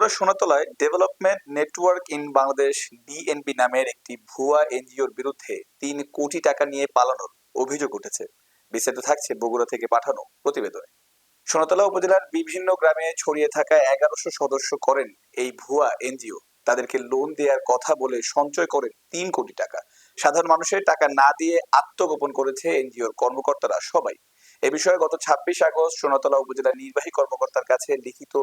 Bogura সোনাতলায় development network in Bangladesh DNB নামের একটি ভুয়া এনজিওর বিরুদ্ধে তিন কোটি টাকা নিয়ে পালানোর অভিযোগ উঠেছে। বিস্তারিত থাকছে বগুড়া থেকে পাঠানো প্রতিবেদনে। সোনাতলা উপজেলার বিভিন্ন গ্রামে ছড়িয়ে থাকা এগারোশো সদস্য করেন এই ভুয়া এনজিও। তাদেরকে লোন দেওয়ার কথা বলে সঞ্চয় করেন তিন কোটি টাকা। সাধারণ মানুষের টাকা না দিয়ে আত্মগোপন করেছে এনজিওর কর্মকর্তারা সবাই। এ বিষয়ে গত ছাব্বিশ আগস্ট সোনাতলা উপজেলা নির্বাহী কর্মকর্তার কাছে লিখিত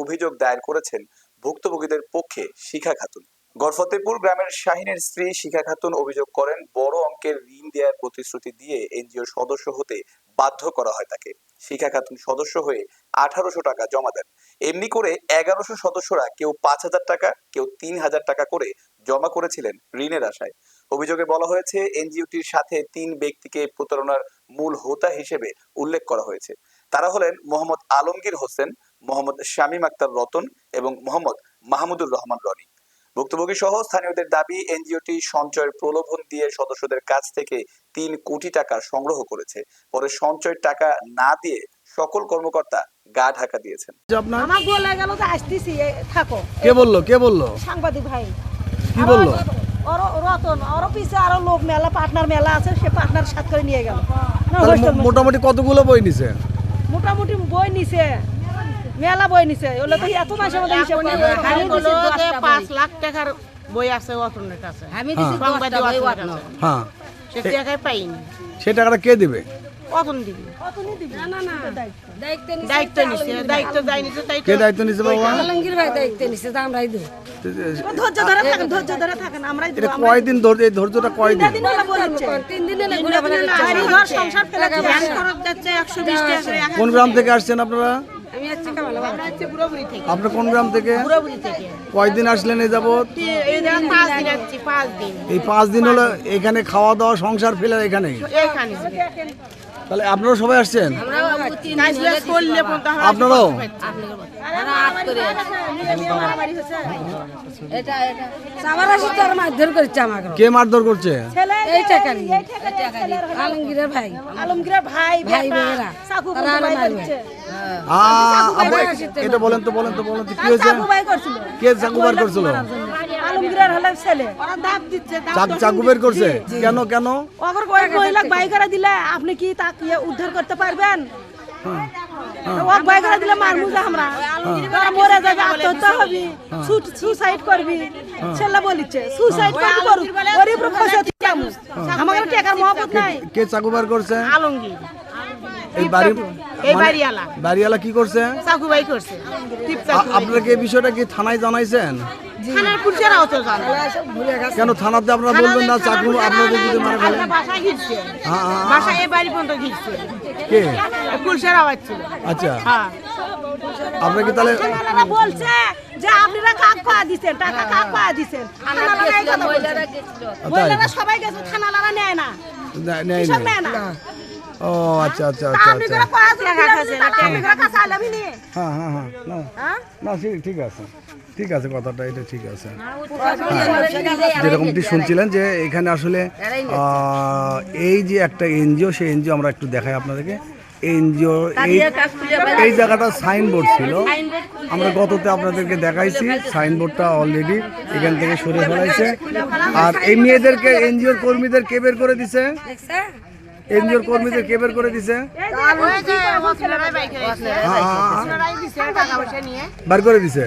অভিযোগ দায়ের করেছেন ভুক্তভোগীদের পক্ষে শিখা খাতুন। গড়ফতেপুর গ্রামের শাহিনের স্ত্রী শিখা খাতুন অভিযোগ করেন, বড় অঙ্কের ঋণ দেওয়ার প্রতিশ্রুতি দিয়ে এনজিও সদস্য হতে বাধ্য করা হয় তাকে। শিখা খাতুন সদস্য হয়ে আঠারোশো টাকা জমা দেন। এমনি করে এগারোশো সদস্যরা কেউ পাঁচ হাজার টাকা, কেউ তিন হাজার টাকা করে জমা করেছিলেন ঋণের আশায়। অভিযোগে বলা হয়েছে, এনজিওটির সাথে তিন ব্যক্তিকে প্রতারণার মূল হোতা হিসেবে উল্লেখ করা হয়েছে। তারা হলেন মোহাম্মদ আলমগীর হোসেন মোহাম্মদ শামীম আক্তার রতন এবং মোহাম্মদ মাহমুদুর রহমান রনি। ভুক্তভোগী সহ স্থানীয়দের দাবি এনজিওটি সঞ্চয়ের প্রলোভন দিয়ে সদস্যদের কাছ থেকে তিন কোটি টাকা সংগ্রহ করেছে। পরে সঞ্চয়ের টাকা না দিয়ে সকল কর্মকর্তা গা ঢাকা দিয়েছেন। আমার বলে গেল যে আসতেছি থাকো। কে বলল? কে বলল? সাংবাদিক ভাই। কি বলল? ওর রতন ওর পিছে আরও লোক মেলা পার্টনার মেলা আছে সে পার্টনার সাথ করে নিয়ে গেল। মোটামুটি কতগুলো বই নিছে? মোটামুটি বই নিছে মেলা বই নিছে ওগুলো তো এত মাসের মধ্যে হিসাব করে আমি বলো যে দশটা পাঁচ লাখ টাকার বই আছে অতনের কাছে আমি দিছি 10 টাকা বই অতনের হ্যাঁ। সে টাকায় পাইনি। সে টাকাটা কে দিবে? অতন দিবি? অতনি দিবি। এটা দায়িত্ব। দায়িত্ব নিছে দায়িত্ব নিছে নিছে কে দায়িত্ব নিছে বাবা? আলমগীর ভাই দায়িত্ব নিছে যে আমরাই দেব। ধৈর্য ধরে থাকেন ধৈর্য ধরে থাকেন আমরাই এটা কয়দিন ধৈর্য এই ধৈর্যটা কয়দিন? দিন বলেছে। তিন দিনে না ঘুরে বেড়া বাড়ি ঘর সংসার ফেলে দিয়ে খরচ যাচ্ছে একশো বিশ টাকা করে কোন গ্রাম থেকে আসছেন আপনারা? আমি আছি কামালা আমরা হচ্ছে পুরোপুরি থেকে। আপনার কোন গ্রাম থেকে? কয়দিন আসলেন এই যাবৎ? এই পাঁচ দিন যাচ্ছি পাঁচ দিন। এই পাঁচ দিন হলো এখানে খাওয়া দাওয়া সংসার ফেলে এখানে। তাহলে আপনারা সবাই আসছেন আপনারাও কে মারধর করছে এটা বলেন তো বলেন তো বলেন তো কি হয়েছে করছিল আলমগীরের হলো ছেলে। চাকু বের করছে? কেন কেন? অগর ওই মহিলা বাই দিলে আপনি কি তাকে ইয়ে উদ্ধার করতে পারবেন? ও বাই দিলে মারমু যে আমরা তোরা মরে যাবে আত্মহত্যা হবি সুসাইড করবি। ছেলে বলিছে সুসাইড ওর আমাদের টাকার মহব্বত নাই। কে চাকু বার করছে? আলমগীর। এই বাড়ি এই মানে- বাড়িওয়ালা। বাড়িওয়ালা কি করছে? চাকু বাই করছে আপনারা কি এই বিষয়টা কি থানায় জানাইছেন? থানার পুলিশেরাও তো জানে। কেন থানাতে আপনারা বলবেন না চাকু আপনাদের যদি মারা ফেলে আমরা ঘিরছে। হ্যাঁ, হ্যাঁ, হ্যাঁ। বাসায় এই বাড়ি পর্যন্ত ঘিরছে। কে? পুলিশের আওয়াজ আচ্ছা। হ্যাঁ। আপনারা কি তাহলে বলছে যে আপনারা কাক পাওয়া দিচ্ছেন টাকা কাক পাওয়া দিচ্ছেন থানালারা এই কথা বলছে। মহিলারা সবাই গেছে থানালারা নেয় না। না- নেয় নি। নেয় না। ও আচ্ছা আচ্ছা আচ্ছা আচ্ছা। হ্যাঁ হ্যাঁ হ্যাঁ না। হ্যাঁ? না ঠিক ঠিক আছে। ঠিক আছে কথাটা এটা ঠিক আছে। যেরকমটি শুনছিলেন যে এখানে আসলে এই যে একটা এনজিও সেই এনজিও আমরা একটু দেখাই আপনাদেরকে। এনজিও এই এই জায়গাটা সাইনবোর্ড ছিল। আমরা গততে আপনাদেরকে দেখাইছি সাইনবোর্ডটা অলরেডি এখান থেকে সরে ফেলাইছে। আর এই মেয়েদেরকে এনজিওর কর্মীদের কে বের করে দিছে? এনজিওর কর্মীদের কে বের করে দিছে। বার করে দিছে?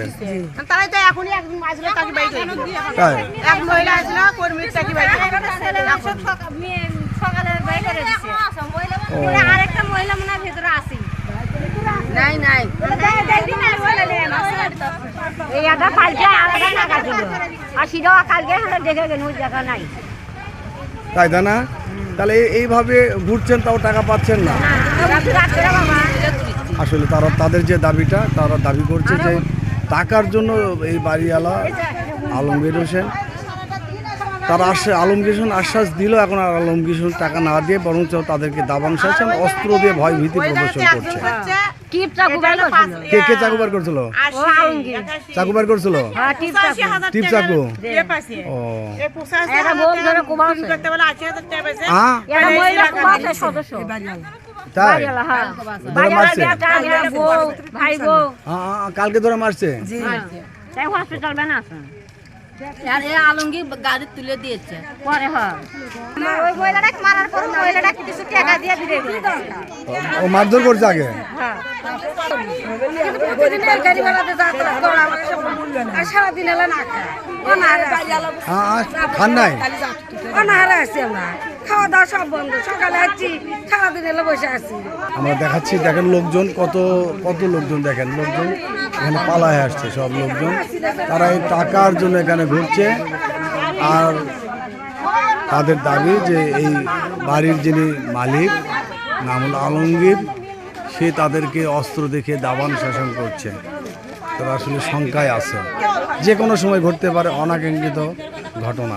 আরেকটা মহিলা মনে হয় ভেতরে আসি। নাই নাই। এই একটা কালকে আলাদা দিল। আর সেটাও কালকে দেখে গেল ওই জায়গা নাই। তাই তাই না? তাহলে এইভাবে ঘুরছেন তাও টাকা পাচ্ছেন না। আসলে তারা তাদের যে দাবিটা, তারা দাবি করছে যে টাকার জন্য এই বাড়িওয়ালা আলমগীর হোসেন, তারা আসে আলমগীর হোসেন আশ্বাস দিল, এখন আর আলমগীর হোসেন টাকা না দিয়ে বরঞ্চ তাদেরকে দাবাং শাসন অস্ত্র দিয়ে ভয় ভীতি প্রদর্শন করছে। টিপ চাকু বাই করছিল। কে কে চাকু বার করছিল? চাকু বার করছিল? হ্যাঁ টিপ চাকু। টিপ চাকু? এ পাশে। ও। এ পঁচাশি একটা হাজার ধরে কোবাচ্ছে। করতে বলে আশি হাজার টাকা পাইছে। হ্যাঁ? একটা মহিলা কুমাতে সদস্য। তাই? হ্যাঁ। ধরে মারছে? বেটা, একটা বউ, ভাই বউ। হ্যাঁ, হ্যাঁ, কালকে ধরে মারছে? তাই হসপিটাল বানাছে। আর এই আলমগীর গাড়ি তুলে দিয়েছে। পরে ওই মহিলাটাকে মারার পর মহিলাটাকে কিছু টাকা দিয়ে দিলে ও মারধর করছে আগে? সারাদিন এলে না হ্যাঁ খান নাই? অনাহারে আছি আমরা। খাওয়া দাওয়া সব বন্ধ। সকালে আসছি, সারাদিন এলে বসে আছি। আমরা দেখাচ্ছি, দেখেন লোকজন কত কত লোকজন দেখেন, লোকজন এখানে পালায় আসছে সব লোকজন। তারা এই টাকার জন্য এখানে ঘুরছে। আর তাদের দাবি যে এই বাড়ির যিনি মালিক, নাম হলো আলমগীর, সে তাদেরকে অস্ত্র দেখে দাবান শাসন করছে। তারা আসলে শঙ্কায় আছে। যে কোনো সময় ঘটতে পারে অনাকাঙ্ক্ষিত ঘটনা।